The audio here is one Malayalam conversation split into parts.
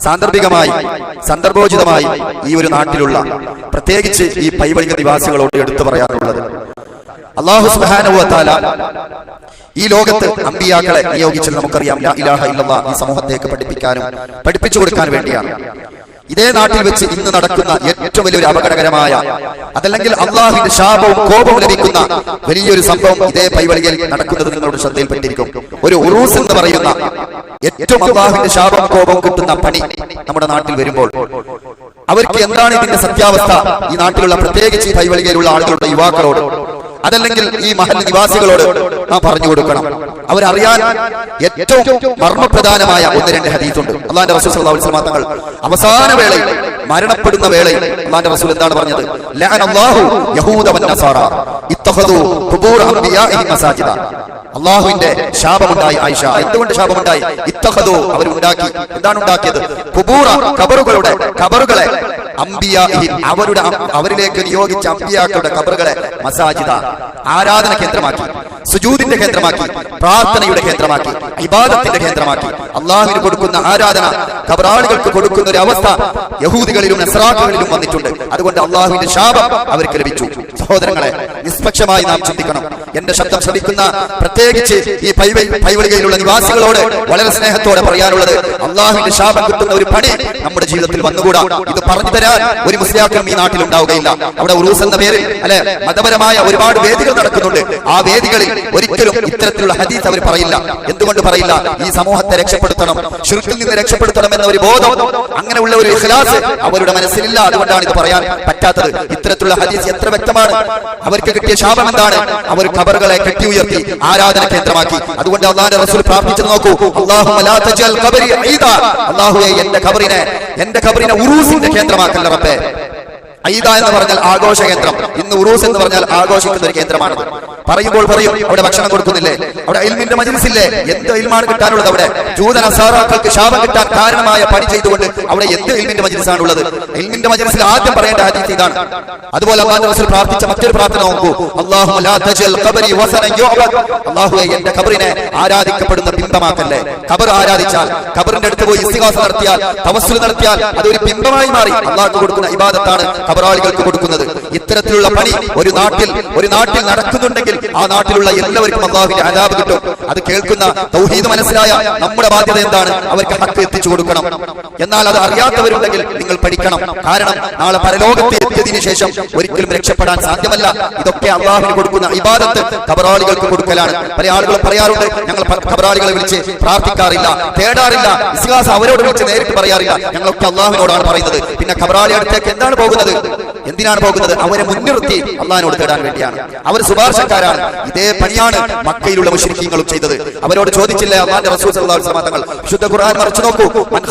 സാന്ദർഭികമായി സന്ദർഭോചിതമായി ഈ ഒരു നാട്ടിലുള്ള പ്രത്യേകിച്ച് ഈ പൈവളിക നിവാസികളോട് എടുത്തു പറയാനുള്ളത് അള്ളാഹു സുബാനുവത്താല ഈ ലോകത്ത് അമ്പിയാക്കളെ നിയോഗിച്ചത് നമുക്കറിയാം. ഇലാഹ ഇല്ലാ ഈ സമൂഹത്തേക്ക് പഠിപ്പിക്കാനും പഠിപ്പിച്ചു കൊടുക്കാൻ വേണ്ടിയാണ്. ഇതേ നാട്ടിൽ വെച്ച് ഇന്ന് നടക്കുന്ന ഏറ്റവും വലിയൊരു അപകടകരമായ അതല്ലെങ്കിൽ അള്ളാഹിന്റെ ശാപവും കോപവും ലഭിക്കുന്ന വലിയൊരു സംഭവം ഇതേ പൈവളിയിൽ നടക്കുന്നത് നിങ്ങളുടെ ശ്രദ്ധയിൽപ്പെട്ടിരിക്കും. ഒരു ഉറൂസ് എന്ന് പറയുന്ന ഏറ്റവും അള്ളാഹിന്റെ ശാപം കോപം കിട്ടുന്ന പണി നമ്മുടെ നാട്ടിൽ വരുമ്പോൾ അവർക്ക് എന്താണ് ഇതിന്റെ സത്യാവസ്ഥ? ഈ നാട്ടിലുള്ള പ്രത്യേകിച്ച് ഈ പൈവളികയിലുള്ള ആളുകളുടെ യുവാക്കളോട് അതല്ലെങ്കിൽ ഈ മഹൽ നിവാസികളോട് നാം പറഞ്ഞു കൊടുക്കണം. അവരറിയാൻ ഏറ്റവും മർമ്മപ്രധാനമായ ഒന്ന് രണ്ട് ഹദീസുണ്ട്. അള്ളാന്റെ റസൂൽ സല്ലല്ലാഹു അലൈഹി വസല്ലം തങ്ങൾ അവസാന വേളയിൽ മരണപ്പെടുന്ന വേളയിൽ അള്ളാന്റെ റസൂൽ എന്താണ് പറഞ്ഞത്? ലഅനല്ലാഹു യഹൂദ വന്നസാറ ഇത്തഖദു ഖുബൂർ അംബിയാഇഹി മസാജിദ. അള്ളാഹുവിന്റെ ശാപമുണ്ടായി ആയിഷ. എന്തുകൊണ്ട് ശാപമുണ്ടായി? ഇത്തഖദു അവർ ഉണ്ടാക്കി എന്താണ് ഉണ്ടാക്കിയത്? കുബൂറ കബറുകളുടെ കബറുകളെ അമ്പിയാഹിം അവരുടെ അവരിലേക്ക് നിയോഗിച്ച അമ്പിയാക്കളുടെ കബറുകളെ മസാജിദ ആരാധന കേന്ദ്രമാക്കി സുജൂദിന്റെ കേന്ദ്രമാക്കി പ്രാർത്ഥനയുടെ കേന്ദ്രമാക്കി ഇബാദത്തിന്റെ കേന്ദ്രമാക്കി അള്ളാഹുവിന് കൊടുക്കുന്ന ആരാധന കബറാളികൾക്ക് കൊടുക്കുന്ന ഒരു അവസ്ഥ യഹൂദികളിലും നസ്രാഖുകളിലും വന്നിട്ടുണ്ട്. അതുകൊണ്ട് അള്ളാഹുവിന്റെ ശാപം അവർക്ക് ലഭിച്ചു. സഹോദരങ്ങളെ നിഷ്പക്ഷമായി നാം ചിന്തിക്കണം. എന്റെ ശബ്ദം ശ്രമിക്കുന്ന പ്രത്യേകിച്ച് ഈ പൈവ- പൈവളികയിലുള്ള നിവാസികളോട് വളരെ സ്നേഹത്തോടെ പറയാനുള്ളത് അള്ളാഹുവിന്റെ ശാപം കിട്ടുന്ന ഒരു പണി നമ്മുടെ ജീവിതത്തിൽ വന്നുകൂടാ. ഇത് പറഞ്ഞു തരാൻ ഒരു മുസ്ലിയാക്കളും ഈ നാട്ടിൽ ഉണ്ടാവുകയില്ല അവിടെ ഉറൂസ് എന്ന പേരിൽ അല്ലെ മതപരമായ ഒരുപാട് വേദികൾ നടക്കുന്നുണ്ട്. ആ വേദികളിൽ ഒരിക്കലും ഇത്തരത്തിലുള്ള ഹദീസ് അവർ പറയില്ല. എന്തുകൊണ്ട് പറയില്ല? ഈ സമൂഹത്തെ രക്ഷപ്പെടുത്തണം ഷിർക്കിൽ നിന്ന് രക്ഷപ്പെടുത്തണം എന്ന ഒരു ബോധം അങ്ങനെയുള്ള ഒരു ഇഖ്ലാസ് അവരുടെ മനസ്സിലില്ല. അതുകൊണ്ടാണ് ഇത് പറയാൻ പറ്റാത്തത്. ഇത്തരത്തിലുള്ള ഹദീസ് എത്ര വ്യക്തമാണ്? അവർക്ക് കിട്ടിയ ശാപം എന്താണ്? അവർ ഖബറുകളെ കെട്ടി ഉയർത്തി ആരാധന കേന്ദ്രമാക്കി. അതുകൊണ്ട് അള്ളാന്റെ റസൂൽ പ്രാർത്ഥിച്ചു നോക്കൂ. അല്ലാഹുവേ എന്റെ ഖബറിനെ എന്റെ ഖബറിനെ ഉറൂസിന്റെ കേന്ദ്രമാക്കല്ല റബ്ബേ? ഐദ എന്ന് പറഞ്ഞാൽ ആഘോഷ കേന്ദ്രം ഇന്ന് ഉറൂസ് എന്ന് പറഞ്ഞാൽ ആഘോഷിക്കുന്ന ഒരു കേന്ദ്രമാണ്. പറയുമ്പോൾ പറയും അവിടെ ഭക്ഷണം കൊടുക്കുന്നില്ലേ? അവിടെ ഇൽമിന്റെ മജിലിസില്ലേ? എന്ത് ഇൽമാണ് കിട്ടാനുള്ളത് അവിടെ? ജൂതന സാറാക്കൾക്ക് ശാപം കിട്ടാൻ കാരണമായ പണി ചെയ്തുകൊണ്ട് അവിടെ എന്ത് ഇൽമിന്റെ മജിലിസാണ് ഉള്ളത് ഇൽമിന്റെ ആദ്യം പറയേണ്ട ഹദീസ് ഇതാണ്. അതുപോലെ അള്ളാഹു പ്രാർത്ഥിച്ച മറ്റൊരു പ്രാർത്ഥന നോക്കൂ. അല്ലാഹു ലാ തജൽ ഖബരി അല്ലാഹുവേ ഖബറിനെ ആരാധിക്കപ്പെടുന്ന ബിംബമാക്കല്ലേ? ഖബർ ആരാധിച്ചാൽ ഖബറിന്റെ അടുത്ത് പോയി ഇസ്തിഗാസ നടത്തിയാൽ തവസ്സുൽ നടത്തിയാൽ അതൊരു ബിംബമായി മാറി അള്ളാഹു കൊടുക്കുന്ന ഇബാദത്താണ് ഖബറാളികൾക്ക് കൊടുക്കുന്നത്. ഇത്തരത്തിലുള്ള പണി ഒരു നാട്ടിൽ ഒരു നാട്ടിൽ നടക്കുന്നുണ്ടെങ്കിൽ ആ നാട്ടിലുള്ള എല്ലാവർക്കും അള്ളാഹുവിന്റെ അലാബ് കിട്ടും. അത് കേൾക്കുന്ന തൗഹീദ് മനസ്സിലായ നമ്മുടെ ബാധ്യത എന്താണ്? അവർക്ക് ഹക്ക് എത്തിച്ചു കൊടുക്കണം. എന്നാൽ അത് അറിയാത്തവരുണ്ടെങ്കിൽ നിങ്ങൾ പഠിക്കണം. കാരണം നാളെ പരലോകത്ത് എത്തിയതിനു ശേഷം ഒരിക്കലും രക്ഷപ്പെടാൻ സാധ്യമല്ല. ഇതൊക്കെ അള്ളാഹുവിന് കൊടുക്കുന്ന ഇബാദത്ത് കബറാളികൾക്ക് കൊടുക്കലാണ്. പല ആളുകൾ പറയാറുണ്ട് ഞങ്ങൾ കബറാളികളെ വിളിച്ച് പ്രാർത്ഥിക്കാറില്ല തേടാറില്ല ഇസ്ലാസ് അവരോട് വിളിച്ച് നേരിട്ട് പറയാറില്ല. ഞങ്ങളൊക്കെ അള്ളാഹുവിനോടാണ് പറയുന്നത്. പിന്നെ ഖബറാളി അടുത്തേക്ക് എന്താണ് പോകുന്നത്? എന്തിനാണ് പോകുന്നത്? അവരെ മുൻനിർത്തി അള്ളാഹിനോട് തേടാൻ വേണ്ടിയാണ്. അവർ ശുപാർശക്കാരാണ് ഇതേ പണിയാണ് മക്കയിലുള്ള മുശ്രിക്കീങ്ങളും ചെയ്തത്. അവരോട് ചോദിച്ചില്ല അള്ളാന്റെ റസൂൽ തങ്ങൾ ഖുർആൻ മറിച്ചു നോക്കൂ. മൻ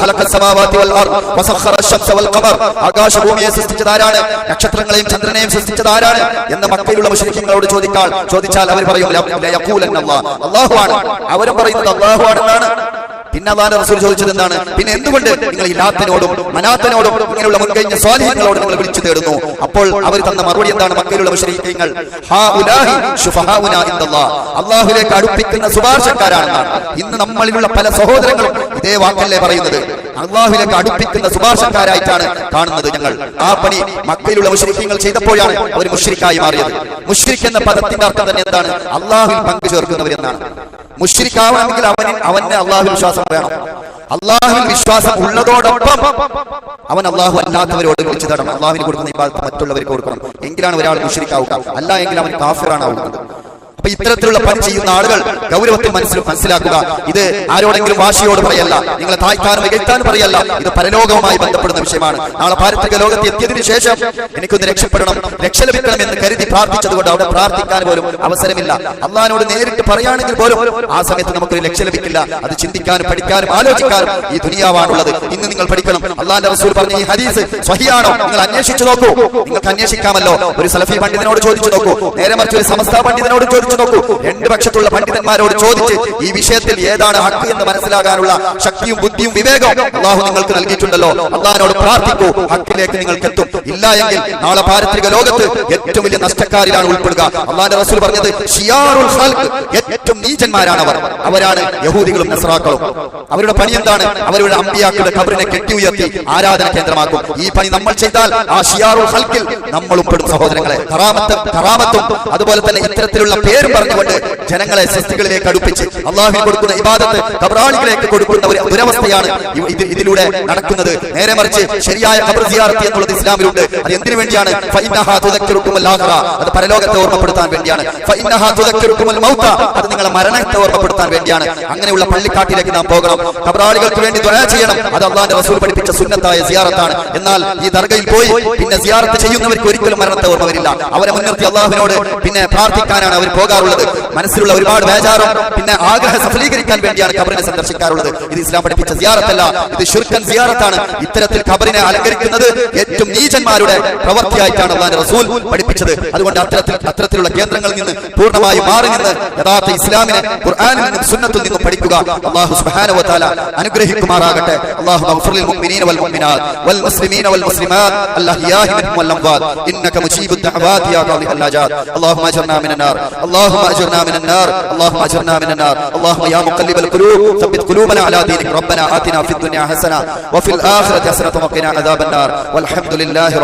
വൽ വൽ ഖമർ. ആരാണ്? നക്ഷത്രങ്ങളെയും ചന്ദ്രനെയും ആരാണ്? എന്ന് മക്കയിലുള്ള ചോദിച്ചാൽ അവർ പറയും അവരും പറയുന്നത് അല്ലാഹു ആണെന്നാണ്. പിന്നെ അതാണ് റസൂൽ ചോദിച്ചത് എന്താണ് പിന്നെ എന്തുകൊണ്ട് നിങ്ങൾ ഇല്ലാത്തനോടും മനാത്തനോടും ഇങ്ങനെയുള്ള മുൻകഴിഞ്ഞ സ്വാധീനങ്ങളോട് നിങ്ങൾ വിളിച്ചു തേടുന്നു? അപ്പോൾ അവർ തന്ന മറുപടി എന്താണ് മക്കയിലുള്ള മുശ്രീക്കങ്ങൾ? അള്ളാഹുലേക്ക് അടുപ്പിക്കുന്ന ശുപാർശക്കാരാണെന്നാണ്. ഇന്ന് നമ്മളിലുള്ള പല സഹോദരങ്ങളും ഇതേ വാക്കല്ലേ പറയുന്നത്. അള്ളാഹുലേക്ക് അടുപ്പിക്കുന്ന ശുപാർശക്കാരായിട്ടാണ് കാണുന്നത് ഞങ്ങൾ. ആ പണി മക്കയിലുള്ള മുഷ്രിഖ്യങ്ങൾ ചെയ്തപ്പോഴാണ് അവർ മുശ്രിക്കായി മാറിയത്. മുഷ്രിഖ് എന്ന പദത്തിന്റെ അർത്ഥം തന്നെ എന്താണ്? അള്ളാഹുവിൽ പങ്കു ചേർക്കുന്നവരെന്നാണ് മുഷ്രിഖാവണമെങ്കിൽ അവന് അവന് അള്ളാഹു വിശ്വാസം വേണം. അള്ളാഹുവിൽ വിശ്വാസം ഉള്ളതോടൊപ്പം അവൻ അള്ളാഹു അല്ലാത്തവരോട് വിളിച്ചു തരണം അള്ളാഹുവിന് കൊടുക്കുന്ന മറ്റുള്ളവർക്ക് കൊടുക്കണം. എങ്കിലാണ് ഒരാൾ മുശ്രിക്കാവുക. അല്ല എങ്കിൽ അവൻ കാഫിറാണ് ആവുന്നത് അപ്പൊ ഇത്തരത്തിലുള്ള പണി ചെയ്യുന്ന ആളുകൾ ഗൗരവത്തിൽ മനസ്സിൽ മനസ്സിലാക്കുക. ഇത് ആരോടെങ്കിലും വാശിയോട് പറയല്ല. നിങ്ങളെ താഴ്ത്താനും മികത്താൻ പറയല്ല. ഇത് പരലോകവുമായി ബന്ധപ്പെടുന്ന വിഷയമാണ്. നാളെ പാരത്രിക ലോകത്ത് എത്തിയതിനു ശേഷം എനിക്കൊന്ന് രക്ഷപ്പെടണം. രക്ഷ ലഭിക്കണം എന്ന് കരുതി പ്രാർത്ഥിച്ചതുകൊണ്ട് അവിടെ പ്രാർത്ഥിക്കാൻ പോലും അവസരമില്ല. അള്ളഹാനോട് നേരിട്ട് പറയുകയാണെങ്കിൽ പോലും ആ സമയത്ത് നമുക്കൊരു ലക്ഷ്യം ലഭിക്കില്ല. അത് ചിന്തിക്കാനും പഠിക്കാനും ആലോചിക്കാനും ഈ ദുനിയാവാണുള്ളത്. ഇന്ന് നിങ്ങൾ പഠിക്കണം. അള്ളാന്റെ റസൂൽ പറഞ്ഞ ഈ ഹദീസ് സ്വഹിയാണോ? നിങ്ങൾ അന്വേഷിച്ചു നോക്കൂ. നിങ്ങൾക്ക് അന്വേഷിക്കാമല്ലോ. ഒരു സലഫി പണ്ഡിതനോട് ചോദിച്ചു നോക്കൂ. നേരെ മറിച്ച് ഒരു സമസ്ത പണ്ഡിതനോട് ചോദിച്ചു ചോദിച്ചു നോക്കൂ. രണ്ട് പക്ഷത്തുള്ള പണ്ഡിതന്മാരോട് ചോദിച്ച് ഈ വിഷയത്തിൽ ഏതാണ് ഹക്ക് എന്ന് മനസ്സിലാകാനുള്ള ശക്തിയും ബുദ്ധിയും വിവേകവും അള്ളാഹു നിങ്ങൾക്ക് നൽകിയിട്ടുണ്ടല്ലോ. അള്ളാഹിനോട് പ്രാർത്ഥിക്കൂ. ഹക്കിലേക്ക് നിങ്ങൾക്ക് എത്തും. ഇല്ല എങ്കിൽ നാളെ പാരത്രിക ലോകത്ത് ഏറ്റവും വലിയ നഷ്ടക്കാരിലാണ് ഉൾപ്പെടുക. അള്ളാഹിന്റെ റസൂൽ പറഞ്ഞത് ഏറ്റവും നീചന്മാരാണ് അവർ അവരാണ് യഹൂദികളും നസ്രാക്കളും. അവരുടെ പണി എന്താണ്? അവരുടെ അമ്പിയാക്കളുടെ കബറിനെ കെട്ടി ഉയർത്തി ആരാധന കേന്ദ്രമാക്കും. ഈ പണി നമ്മൾ ചെയ്താൽ ആ ഷിയാറുൽ ഹൽക്കിൽ നമ്മൾ ഉൾപ്പെടും സഹോദരങ്ങളെ. കറാമത്തും കറാമത്തും അതുപോലെ തന്നെ ഇത്തരത്തിലുള്ള പേരും പറഞ്ഞുകൊണ്ട് ജനങ്ങളെ സൃഷ്ടികളിലേക്ക് അടുപ്പിച്ച് അള്ളാഹുവിന് കൊടുക്കുന്ന ഇബാദത്ത് കബറാളികളിലേക്ക് കൊടുക്കുന്ന ഒരു ദുരവസ്ഥയാണ് ഇതിലൂടെ നടക്കുന്നത്. നേരെ മറിച്ച് ശരിയായ ഖബർ സിയാറത്ത് എന്നുള്ളത് ഇസ്ലാമിലുണ്ട്. അത് എന്തിനു വേണ്ടിയാണ്. അത് പരലോകത്തെ ഓർമ്മപ്പെടുത്താൻ വേണ്ടിയാണ്. അത് നിങ്ങളെ മരണത്തെ ഓർമ്മപ്പെടുത്താൻ വേണ്ടിയാണ്. അങ്ങനെയുള്ള പള്ളിക്കാട്ടിലേക്ക് നാം പോകണം. കബറാളികൾക്ക് വേണ്ടി ദുആ ചെയ്യണം. അത് അള്ളാന്റെ റസൂൽ പഠിപ്പിച്ച സുന്നത്തായ സിയാറത്താണ്. എന്നാൽ ഈ ദർഗയിൽ പോയി പിന്നെ സിയാറത്ത് ചെയ്യുന്നവർക്ക് ഒരിക്കലും മരണത്തെ ഓർമ്മ വരില്ല. അവരെ മുൻനിർത്തി അള്ളാഹുവിനോട് പിന്നെ പ്രാർത്ഥിക്കാനാണ് അവർ പോകാറുള്ളത് മനസ്സിലുള്ള ഒരുപാട് ബേജാറും പിന്നെ ആഗ്രഹം സഫലീകരിക്കാൻ വേണ്ടിയാണ് ഖബറിനെ സന്ദർശിക്കാറുള്ളത്. ഇത് ഇസ്ലാം പഠിപ്പിച്ച സിയാറത്തല്ല ഇത് ഷുർഖൻ സിയാറത്താണ്. ഇത്തരത്തിൽ ഖബറിനെ അലങ്കരിക്കുന്നത് ഏറ്റവും നീചന്മാരുടെ പ്രവൃത്തിയായിട്ടാണ് അള്ളാൻ റസൂൽ പഠിപ്പിച്ചത്. അതുകൊണ്ട് അത്തരത്തിൽ അത്തരത്തിലുള്ള കേന്ദ്രങ്ങളിൽ നിന്ന് പൂർണമായി മാറി നിന്ന് യഥാർത്ഥ ഇസ്ലാമിനെ ഖുർആാനിൽ നിന്നും സുന്നത്തിൽ നിന്നും പഠിക്കുക അള്ളാഹു സുബ്ഹാനഹു താല അനുഗ്രഹിക്കുമാറാകട്ടെ. അള്ളാഹു മഗ്ഫിർ ലിൽ മുഅ്മിനീന വൽ മുഅ്മിനാത് വൽ മുസ്ലിമീന വൽ മിൻഹും വൽ ഇന്നക യാ അല്ലാഹുമ്മ اللهم اجرنا من النار اللهم اجرنا من النار اللهم يا مقلب القلوب ثبت قلوبنا على دينك ربنا آتنا في الدنيا حسنة وفي الآخرة حسنة وقنا عذاب النار والحمد لله رب